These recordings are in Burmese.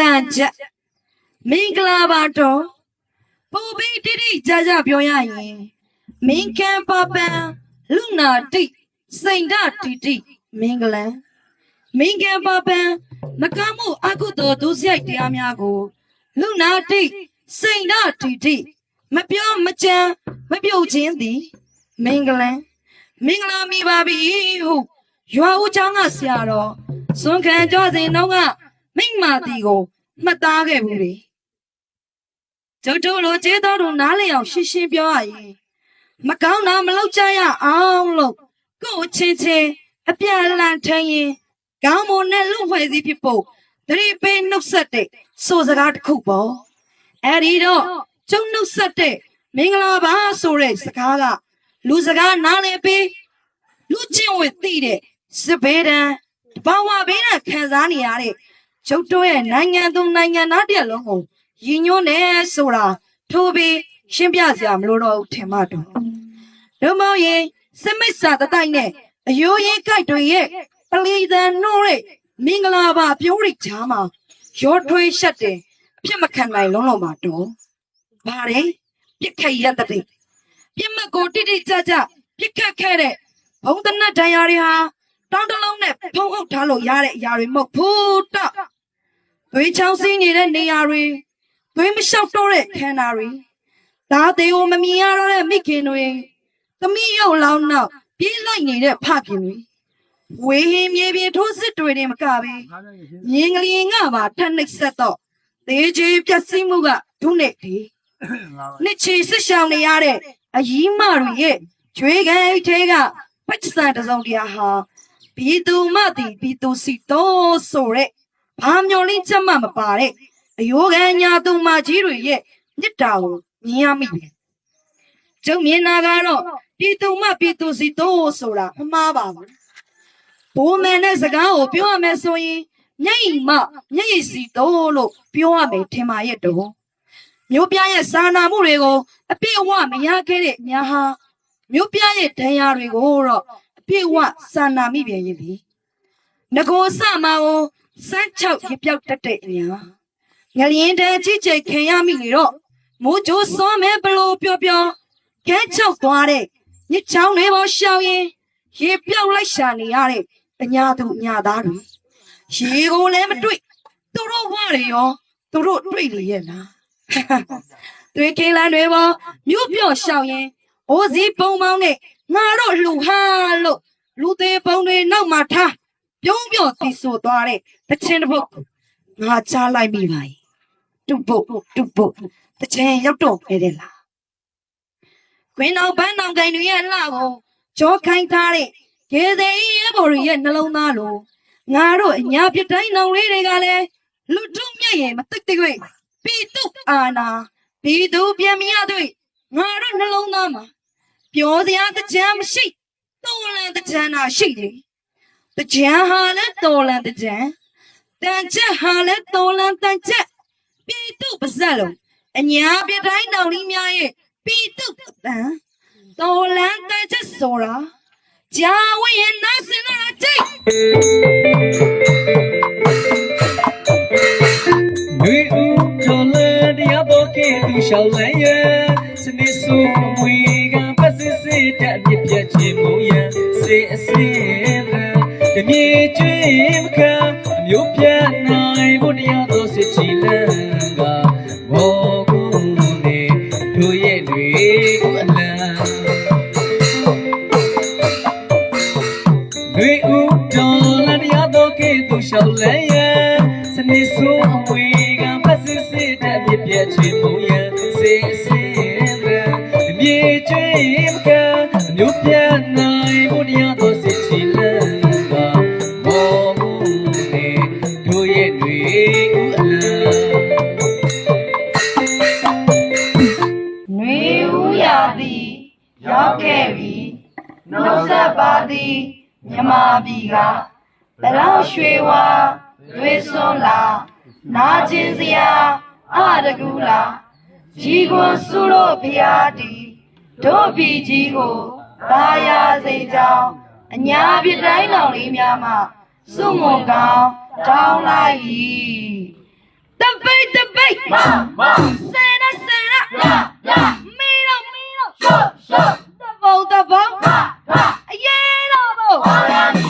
တန်ချက်မင်္ဂလာပါတော့ပုံပြီးတိတိကြကြပြောရရင်မင်္ဂန်ပါပန်လူနာတိစိန်ဒတိတိမင်္ဂလံမင်္ဂန်ပါပန်မကမှုအကုသိုလ်ဒုစရိုက်တရားများကိုလူနာတိစိန်ဒတိတိမပြောမကြံမပြုတ်ခြင်းသည်မင်္ဂလံမင်္ဂလာမိပါပြီဟုရွာဦးချောင်းကဆရာတော်စွန်ခံကြောစဉ်တော့က မိမ့်မာတီကိုမှတ်သားခဲ့ဘူးလေကျုပ်တို့လိုကျေးတော်တို့နားလည်အောင်ရှင်းရှင်းပြောရရင်မကောင်းတာမလုပ်ကြရအောင်လို့ကိုယ်ချင်းချင်းအပြန်အလှန်ထင်ရင်ကောင်းမွန်တဲ့လူဖွဲ့စည်းဖြစ်ဖို့တတိပိနှုတ်ဆက်တဲ့ဆိုစကားတစ်ခုပေါ့အဲ့ဒီတော့ကျုံနှုတ်ဆက်တဲ့မင်္ဂလာပါဆိုတဲ့စကားကလူစကားနားလည်ပြီးလူချင်းဝင်သိတဲ့စပယ်တန်တဘာဝဘေးနဲ့ခံစားနေရတဲ့ ကျုပ်တို့ရဲ့နိုင်ငံသူနိုင်ငံသားတရက်လုံးကိုရည်ညွှန်းတယ်ဆိုတာထိုးပြီးရှင်းပြစရာမလိုတော့ဘူးထင်မှတော့ဒုမောင်ရင်စမစ်စာတတိုက်နဲ့အယိုးရင်ကြိုက်တွေရဲ့ပလီသန်နှိုးတဲ့မင်္ဂလာပါပြောရိတ်ချာမှာရောထွေးရှက်တယ်အဖြစ်မခံနိုင်လုံးလုံးမှာတော့ဗါတယ်ပြစ်ခတ်ရက်တဲ့ပြစ်မကိုတိတိကျကျပြစ်ခတ်ခဲ့တဲ့ဘုံတနတ်ဒဏ်ရာတွေဟာ တောင်းတလုံးနဲ့ဖုံးအုပ်ထားလို့ရတဲ့အရာတွေမဟုတ်ဘူးတော့သွေးချောင်းစင်းနေတဲ့နေရာတွေသွေးမလျှောက်တော့တဲ့ခန္ဓာတွေဒါသေးကိုမမြင်ရတော့တဲ့မိခင်တွေသမီးရုပ်လောင်းနောက်ပြေးလိုက်နေတဲ့ဖခင်တွေဝေဟင်းမြေပြင်ထိုးစစ်တွေတင်မကပဲမြင်းကလေးငါပါထက်နှိပ်ဆက်တော့သေချေပြက်စီးမှုကဒုနဲ့ဒီနှစ်ချီစစ်ရှောင်နေရတဲ့အကြီးမတွေရဲ့ကျွေးခဲအိတ်ထဲကပက်စံတစ်စုံတရာဟာ ဘီသူမတိဘီသူစီတော့ဆိုတဲ့ဘာမျော်လင့်ချက်မှမပါတဲ့အယောဂန်ညာသူမကြီးတွေရဲ့မြစ်တာကိုမြင်ရမိတယ်ကျုံမြင်တာကတော့ပြည်သူမပြည်သူစီတော့ဆိုတာအမှားပါဘူးဘိုးမန်တဲ့စကားကိုပြောရမယ်ဆိုရင်မျက်ရည်မမျက်ရည်စီတော့လို့ပြောရမယ်ထင်ပါရဲ့တော့မျိုးပြရဲ့စာနာမှုတွေကိုအပြည့်အဝမရခဲ့တဲ့ညာဟာမျိုးပြရဲ့ဒဏ်ရာတွေကိုတော့အ ပြည့်အဝစာနာမိပြန်ရင်လေငကိုစမာကိုစမ်းချောက်ရပြောက်တတ်တဲ့အညာငလျင်တဲ့ကြည့်ကြိတ်ခင်ရမိနေတော့မိုးကြိုးစောမဲဘလို့ပြောပြောခဲချောက်သွားတဲ့ညစ်ချောင်းတွေပေါ်ရှောင်ရင်ရေပြောက်လိုက်ရှာနေရတဲ့အညာသူအညာသားတွေရေကိုလည်းမတွေ့သူတို့ဝရရောသူတို့တွေ့လေရဲ့လားတွေ့ကင်းလန်းတွေပေါ်မြို့ပြော့ရှောင်ရင်အိုးစီပုံပေါင်းနဲ့ ငါတို့လှူဟာလို့လူသေးပုံတွေနောက်မှာထားပြုံးပြော့တီဆိုသွားတဲ့တချင်းတစ်ပုတ်ငါချလိုက်မိပါ යි တုတ်ပုတ်တုတ်ပုတ်တချင်းရောက်တော့ပဲတဲ့လားခွင်းအောင်ပန်းအောင်ကိုင်တွေရဲ့လှကိုကြောခိုင်းထားတဲ့ရေသေးရဲ့ဘော်တွေရဲ့နှလုံးသားလိုငါတို့အညာပြတိုင်းနောင်လေးတွေကလည်းလူထုမြက်ရင်မသိတဲ့ကွေပိတုအာနာပိတုပြန်မရတဲ့ငါတို့နှလုံးသားမှာ ပြောစရာတကြံမရှိတော်လန်တကြံတာရှိတယ်တကြံဟာလည်းတော်လန်တကြံတန်ချက်ဟာလည်းတော်လန်တန်ချက်ပိတုပါဇက်လုံးအညာပြတိုင်းနောင်လေးများရဲ့ပိတုတန်တော်လန်တန်ချက်ဆိုတာဂျာဝရင်နာစင်လာကြိတ် တို့ရဲ့တွေကိုအလံ ပြည်ကဘလောက်ရွှေဝါရွေစွန်းလာနာကျင်စရာအတကူလာကြီးကွန်စုလို့ဖျားတီတို့ပြည်ကြီးကိုသာယာစေကြောင်းအညာပြတိုင်းလောင်လေးများမှစွန့်မွန်ကောင်းတောင်းလိုက်၏တပိတ်တပိတ်မမဆယ်ရဆယ်ရရရမီတော့မီတော့ရှော့ရှော့တဘောတဘောမမအရေးတော့ဘောအရေးတော့ဘောအရေးတော့ဘော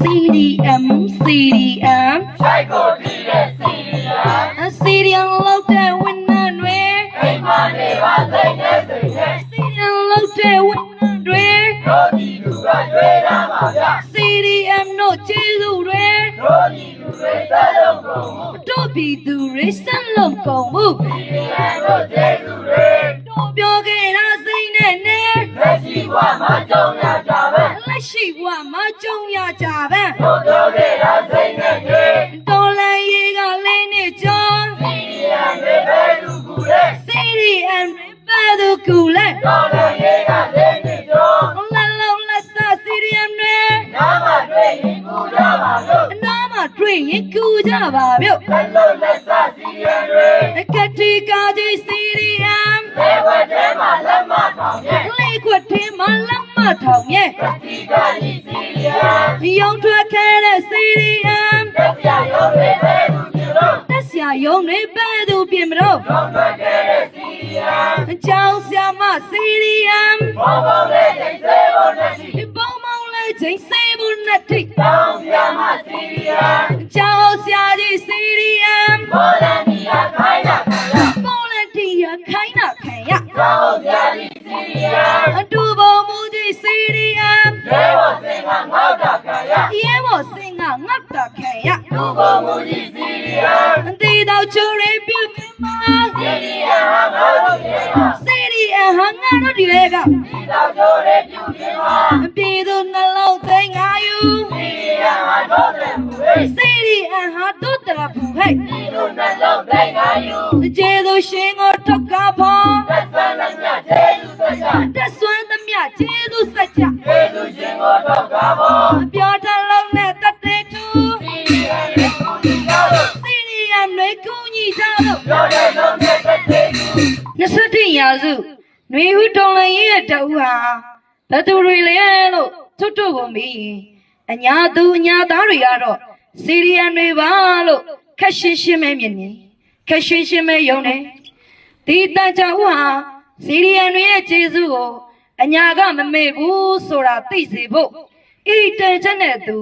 CDM CDM ဆိုင်ကိုတီးတဲ့စီရီယာ CDM လောက်တဲ့ဝန်ထမ်းတွေအိမ်မနေပါစိတ်နဲ့စိတ်နဲ့ CDM လောက်တဲ့ဝန်ထမ်းတွေတို့ဒီလူကရွေးတာပါဗျ CDM တို့ကျေးဇူးတွေတို့ဒီလူ တွေစလုံးကုန်မှုတို့ပြည်သူတွေဆက်လုံးကုန်မှုဒီရန်တို့ကျေးဇူးတွေတို့ပြောခဲ့တာစိတ်နဲ့နဲ့လက်ရှိဘဝမှာကြုံရကြပဲလက်ရှိဘဝမှာကြုံရကြပါတို့ပြောခဲ့တာစိတ်နဲ့တွေတော်လန်ရေးကလည်းနေကြောင်းဒီရန်တွေပဲလူကူတဲ့ CDM တွေပါသူကူလဲတော်လည်းရေးက တွေ့ရင်ကူကြပါမြို့လက်လုံးလက်စစီရန်တွေအကတိကာကြီး CDM လေဝတ်ထဲမှာလက်မထောင်ရဲ့လေးခွတ်ထင်းမလက်မထောင်ရဲ့ဒီကကြီးစီရီယာရုံထွက်ခဲတဲ့ CDM တက်ပြရုံးတွေပဲလူမျိုးတို့တက်ဆရာယုံတွေပဲသူပြင်မလို့တော့ထွက်ခဲ့တဲ့စီရီယာအကြောင်းဆရာမ CDM ဘောဘောလေးတိတ်သေးဖို့နဲ့ဒီ ဒီပုံမောင်လေးချိန်စေးဘူးနဲ့ထိတောင်းပြမစီရီယာအကြောင်းဆရာကြီး CDM ဘောလန်ဒီယာခိုင်းတာခံရပေါ်လက်တီရခိုင်းတာခံရတောင်းပြဒီစီရီယာအတူပုံမူကြီး CDM လေဝစင်ကငေါ့တာခံရရဲဘော်စင်ကငတ်တာခံရလူကုန်မှုကြီးစီရီယာအတီတော်ချိုးရပြုတ်မှာစီရီယာဟာငါတို့ရဲ့ CDM ဟာငါတို့တွေကဒီတော့တို့ရဲ့ပြုခြင်းမှာအပြေသူနှလုံးသိငါယူစီရီယာဟာတို့တဲ့မှုရဲ့ CDM ဟာတို့တရဖူဟဲ့ဒီလိုနှလုံးသိငါယူကျေသူရှင်ကိုထောက်ကဖို့သက်ဆန်းလက်မြကျေလူသက်ကြတက်ဆွမ်းသမျှကျေသူစัจကြကျေလူချင်းကိုတော့ကားဖို့အပြောတလုံးနဲ့တတဲ့သူစီရီယာရဲ့ကိုကြီးကားလို့ CDM တွေကူညီကြလို့တို့တဲ့လုံးတဲ့တဲ့တဲ့သူ21ရာစု ຫນွေဦးတော်လည်းရဲ့တအူဟာဘယ်သူတွေလဲလို့ထွတ်ထွတ်ကိုမေးရင်အညာသူအညာသားတွေကတော့စီရီယန်တွေပါလို့ခက်ရှင်းရှင်းပဲမြင်နေခက်ရှင်းရှင်းပဲယုံတယ်ဒီတန်ချာဦးဟာစီရီယန်တွေရဲ့ကျေးဇူးကိုအညာကမမေ့ဘူးဆိုတာသိစေဖို့ဤတန်ချက်နဲ့သူ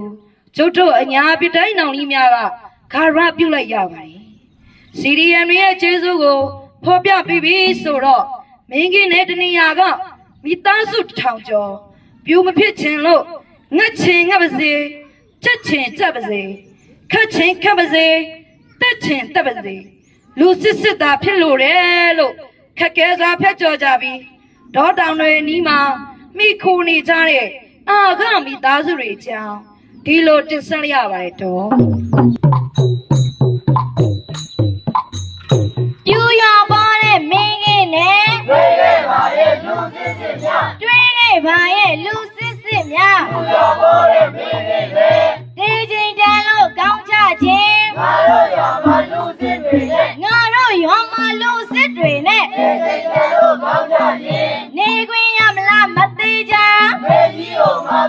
ကျုပ်တို့အညာပြတိုင်းနောင်ကြီးများကခါရပြုတ်လိုက်ရပါတယ်စီရီယန်တွေရဲ့ကျေးဇူးကိုဖော်ပြပြီးပြီဆိုတော့ မင်းကြီးနဲ့တနေရာကမိသားစုတစ်ထောင်ကျော်ပြူမဖြစ်ချင်လို့ငတ်ချင်ငတ်ပါစေချက်ချင်ချက်ပါစေခတ်ချင်ခတ်ပါစေတက်ချင်တက်ပါစေလူစစ်စစ်သားဖြစ်လို့တယ်လို့ခက်ခဲစွာဖျက်ကြော်ကြပြီးဒေါတောင်တွေနီးမှာမိခိုနေကြတဲ့အာခမိသားစုတွေအကြောင်းဒီလိုတင်ဆက်ရပါတယ်တော့ တွင်းခဲ့ပါရဲ့လူစစ်စစ်များသူတော်ဘောရဲ့မင်းကြီးလေဒီချိန်တန်လို့ကောင်းချခြင်းငါတို့ရမှာလူစစ်တွေနဲ့ငါတို့ရောမှာလူစစ်တွေနဲ့ဒီစိတ်တို့ကောင်းကြရင်နေခွင့်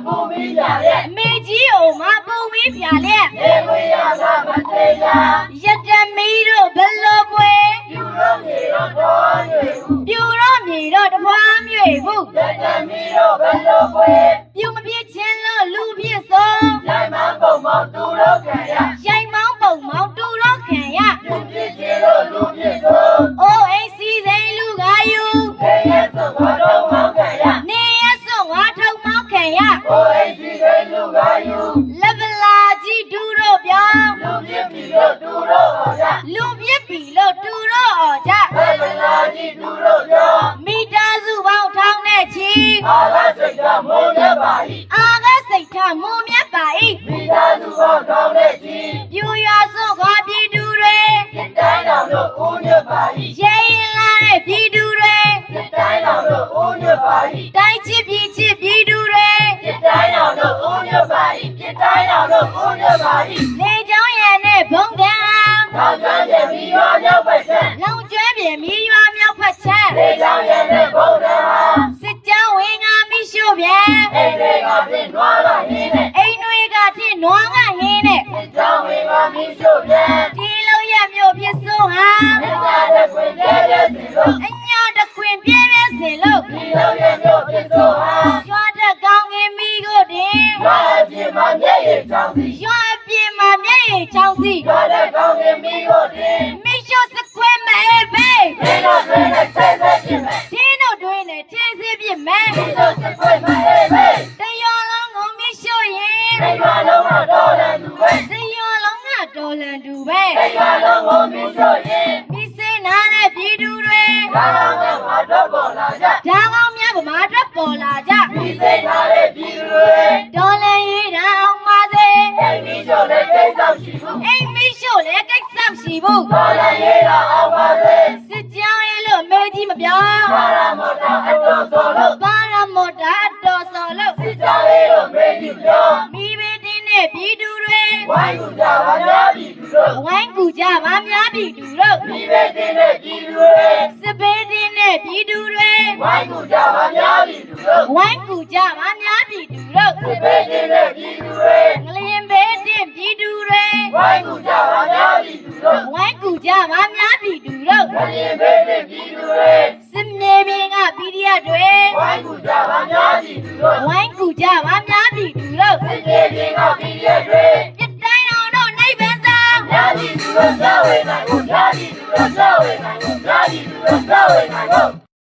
ပူမိကြရဲ့အမေကြီးကိုမပုံပြီးပြလျက်ဒီဝေးရတာမသေးကြရတမီတို့ဘလို့ပွဲယူလို့မြေတော့တော်ရွေဘူးပြူတော့မြေတော့တပွားမြွေဘူးလက်တမီတော့ဘယ်လိုပွဲပြူမပြစ်ချင်းလို့လူပြစ်ဆုံးရိုက်မပုံမောင်သူတို့ခံရ လို့တူတော့អော်ကြဘယ်မလာကြီးသူတို့ပြောမိသားစုပေါင်းထောင်းတဲ့ချီအာရစိတ်ကမုန်းရပါ၏အာကစိတ်ထမုံမြတ်ပါ၏မိသားစုပေါင်းကောင်းတဲ့ကြီးပြူရွာစွန်ခွာပြည်သူတွေဒီတိုင်းတော်တို့ဦးညွတ်ပါ၏ရဲရင်လာတဲ့ပြည်သူတွေဒီတိုင်းတော်တို့ဦးညွတ်ပါ၏ င်ကျွမ်းပြင်မြေရွာမြောက်ဖက်ချမ်းဒေချောင်းရဲ့နဲ့ဘုံတော်ဟာစစ်ကြောင်းဝင်ငါမိရှို့ပြန်အိမ်တွေကပြင်းနွားလာရင်းနဲ့အိမ်တွေကထင်းနွားကဟင်းနဲ့ဒေချောင်းဝင်ကမီးရှို့ပြန်ဒီလုံးရမြို့ပြစ်စိုးဟာမြတ်တာတဲ့ခွင်ကျဲတဲ့စီလို့ ရင်ဒီရွာလုံးတော့တော်တယ်သူပဲတရောလုံးကတော်လန်တူပဲဒီရွာလုံးကိုမီးရှို့ရင်မိစေနာတဲ့ပြည်သူတွေဘာမှမတော့ပေါ်လာကြဓာကောင်းများဗမာအတွက်ပေါ်လာကြဒီစိတ်ထားတဲ့ပြည်သူတွေတော်လန်ရေးတာအောင်ပါစေအိမ်မီးရှို့တဲ့ကိစ္စရှိဘူးအိမ်မိရှို့လေကိစ္စမရှိဘူးတော်လည်းရေးတာအောင်ပါစေစစ်ကြောင်းရဲ့လို့မေးကြီးမပြောဘာရမတော်အတော်တော်လို့ဘာရမောတာအတော်စော်လို့စစ်ကြောလေး လို့မေးကြည့်ပြောမိဘတင်းနဲ့ပြည်သူတွေဝိုင်းကူကြပါများပြီသူတို့ဝိုင်းကူကြပါများပြည်သူတို့ဒီပဲတင်တဲ့ပြည်သူတွေစစ်ဘေးတင်းနဲ့ပြည်သူတွေဝိုင်းကူကြပါများပြီသူတို့ဝိုင်းကူကြပါများပြည်သူတို့ဒီပဲတင်တဲ့ပြည်သူတွေငလျင်ဘေးတင်းပြည်သူတွေဝိုင်းကူကြပါများပြီသူတို့ဝိုင်းကူကြပါများပြည်သူတို့ဘယ်ရင်ပဲတင်ပြည်သူတွေစစ်မြေပြင်ကပြည်ရတွေဝိုင်းကူကြပါများပြီသူတို့ဝိုင်းကူကြပါများ ပြည်သူတို့စစ်ပြေပြင်ကပြည်ရတွေပြတိုင်းအောင်တို့နိဗ္ဗာန်ဆောင်များပြီသူတို့ကြောက်ဝေနိုင်ကိုများပြီသူတို့ကြောက်ဝေနိုင်ကိုများပြီသူတို့ကြောက်ဝေနိုင်ကို